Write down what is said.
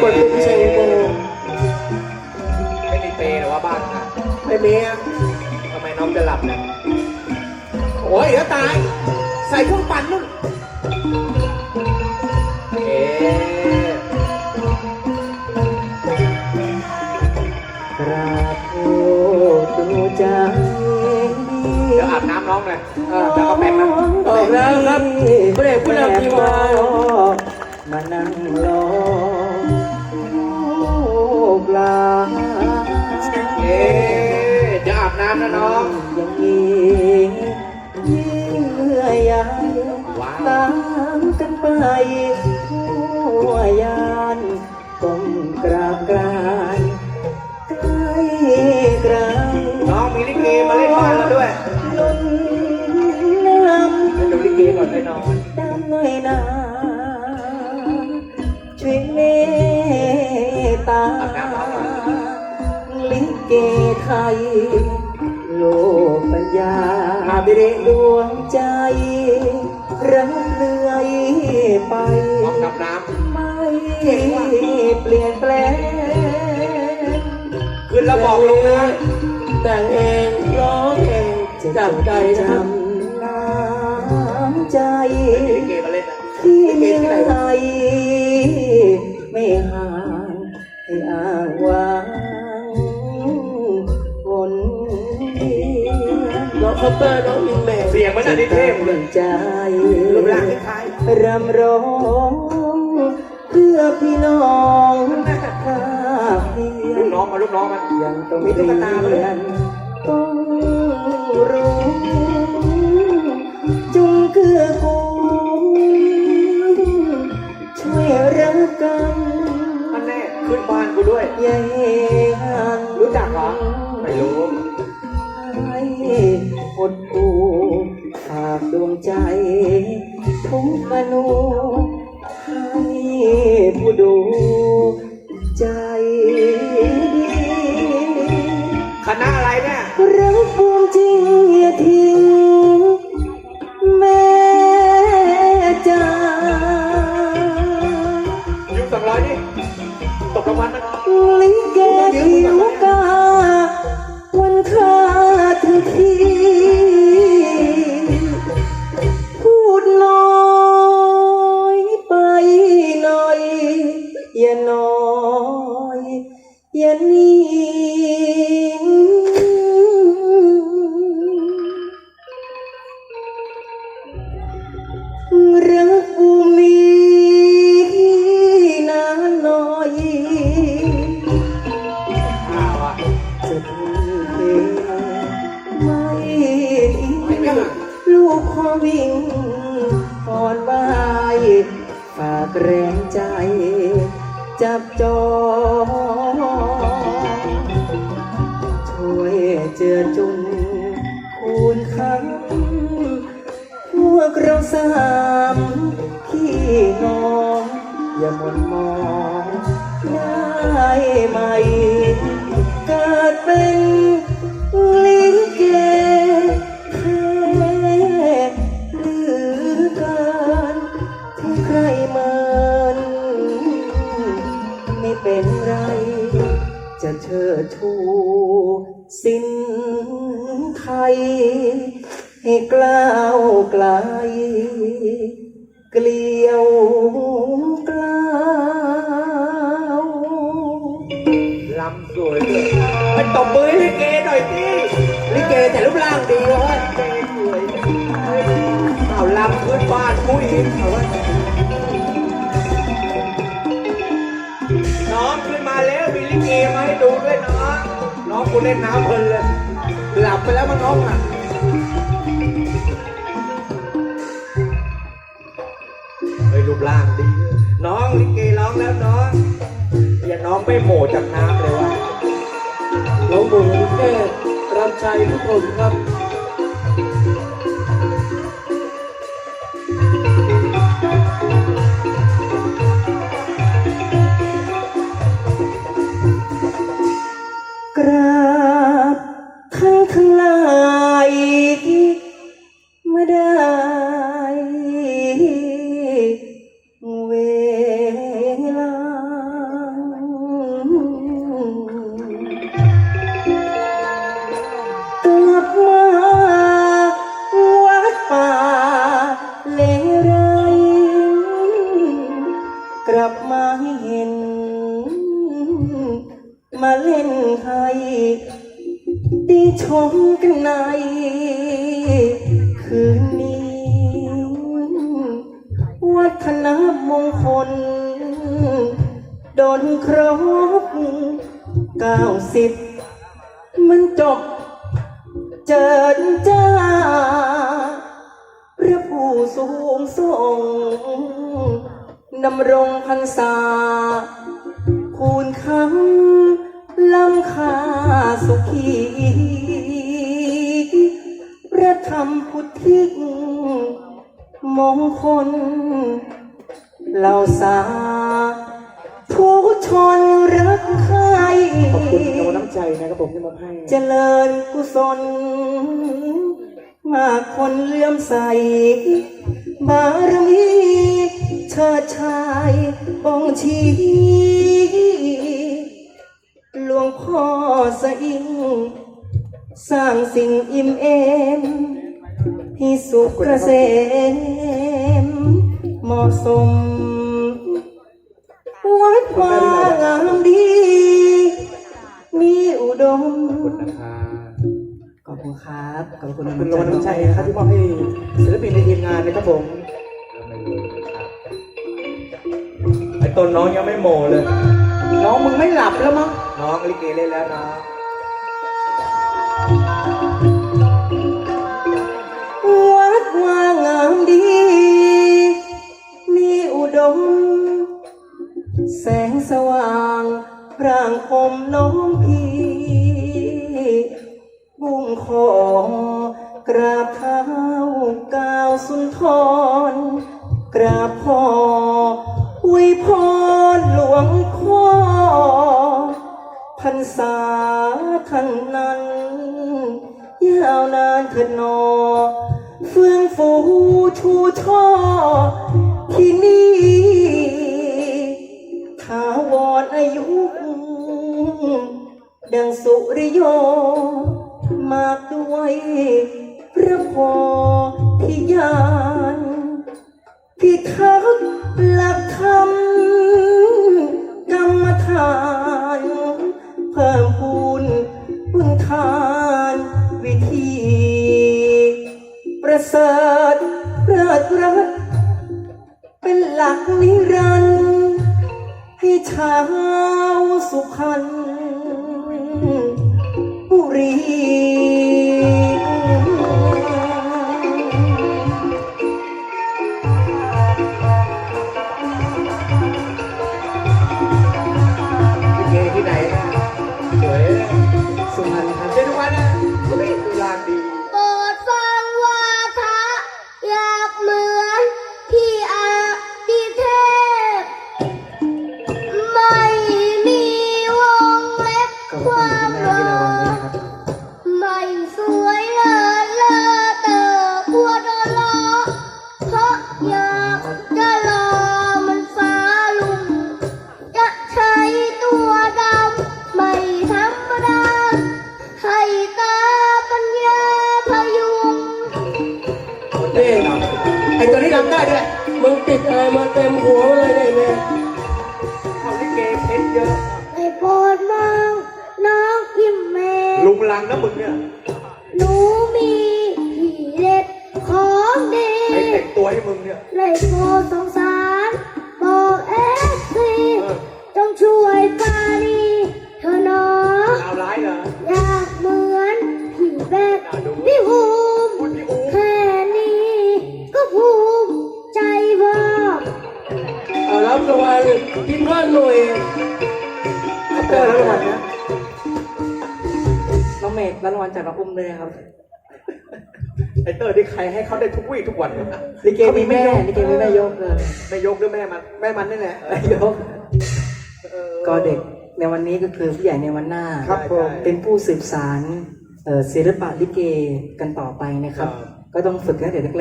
เปิดเป็นพิเศษโมไม่มีเปรย์หรือว่าบ้านนะไม่มีอะทำไมน้องจะหลับเนี่ยโอ้ยเดี๋ยวตาย ใส่เครื่องปั่นนู่นเอ๊ะกราบโทษดูใจเดี๋ยวอาบน้ำน้องเลยเออแล้วก็แปรงนะ ออกแล้วครับพระเอกผู้นำทีมงาน มานั่งรอานเอ๊ะเดี๋ยวอาบน้ำนะน้องยังมียิ่งเมื่อยายว้าวตามกันไปทั่วยานก้มกราบกรานใกล้กลางน้องมีลิเกมาเล่นบ้านเราด้วยล้นน้ำไปดูลิเกก่อนเลยน้องดำหน่อยนะช่วยเมตตาลิ เกไทยโลกปัญญาอาบดีดวงใจรับเลื่อยไปน้องดับน้ไม่เปลี่ยนแปลงำขึ้นแล้วบอกลงนะแต่งเองร้องเองจากใจนะครับจำน้ำใจมีลิเกมาเล่นนะ ที่เมียไทย คอปเตอร์น้องอินแมนเสียงมันอันนี้เท่หมดเลยใจรูปร่างคล้ายรำร้องเพื่อพี่น้องข้าเพียลูนกน้องมาลูกน้องมันยังต้องมีตุ๊กตามาด้วยเรียนต้องรู้จงเกื้อกูลช่วยรักกันมันแน่ขึ้นบ้านกูด้วยอย่าเห่างรู้จักเหรอ ทุก อย่านิ่งรักกูมีนานหน่อยอ้าวอะจะเทไม่ทิ้งไม่ไม่หยุดลูกขอวิ่งอ่อนบาย ฝากแรงใจ จับจอง จือจุนคูณคำพวกเราสามพี่น้อง อย่าหมดมองได้ไหมเกิดเป็น ลำสวยด้วยไปตบมือให้ลิเกหน่อยสิลิเกแต่รูปร่างดีเว้ยลิเกสวยเอาลำขึ้นบ้านมุ้ยเอาวะน้องขึ้นมาแล้วมีลิเกมาให้ดูด้วยน้องน้องกูเล่นน้ำเพลินเลยหลับไปแล้วมั้งน้องอะเฮ้ยรูปร่างดี น้องลิเกร้องแล้วน้องอย่าน้องไม่โหมจากน้ำเลยวะน้องบุญแค่รับใจทุกคนครับ มาเล่นให้ได้ชมกันในคืนนี้วัฒนมงคล โดนครบเก้าสิบมันจบ เจิดจ้าพระผู้สูงส่งดำรงพรรษาคูณคำ ล้ำค่าสุขีพระธรรมพุทธิกมงคลเราสาผู้ชนรักใครขอบคุณกำลังน้ำใจนะครับผมที่มาให้ เจริญกุศล มากคนเลื่อมใส บารมีเชิดชายองชี สร้างสิ่งอิ่มเอมให้สุขเกษมเหมาะสม วัดวางามดี มีอุดม ขอบคุณนะครับขอบคุณครับขอบคุณขอบคุณกำลังน้ำใจนะครับที่มอบให้ศิลปินในทีมงานนะครับผมแล้วไม่รู้นะครับไอ้ต้นน้องยังไม่โมเลย น้องมึงไม่หลับแล้วมั้งน้องลิเกเล่นแล้วน้อ สว่างร่างคมน้องพี่บุ้งขอกราบเท้ากล่าวสุนทร กราบพ่ออวยพรหลวงพ่อพรรษาท่านนั้นยาวนานเถิดนอ เฟื่องฟูชูช่อที่นี่ ดังสุริโย มากด้วยพระพอที่ยาน พิทักษ์หลักธรรม บุรี ยอะให้โปรดมองน้องกิมเมลุงลังนะมึงเนี่ยหนูมีผีเด็ดของดีไอ้แต่งตัวให้มึงเนี่ยเลยโปรดสงสารบอกเอฟซีจงช่วยปานี เลยครับ ไอ้เตอร์ที่ใครให้เขาได้ทุกวี่ทุกวันเนี่ยลิเกมีแม่ลิเกมีแม่ยกเลยแม่ยกหรือแม่มันแม่มันนี่แหละแม่ยกเออ ก็เด็กในวันนี้ก็คือผู้ใหญ่ในวันหน้าครับผม เป็นผู้สืบสารเอ่อศิลปะลิเกกันต่อไปนะครับ ครับ ก็ต้องฝึกตั้งแต่เล็กๆ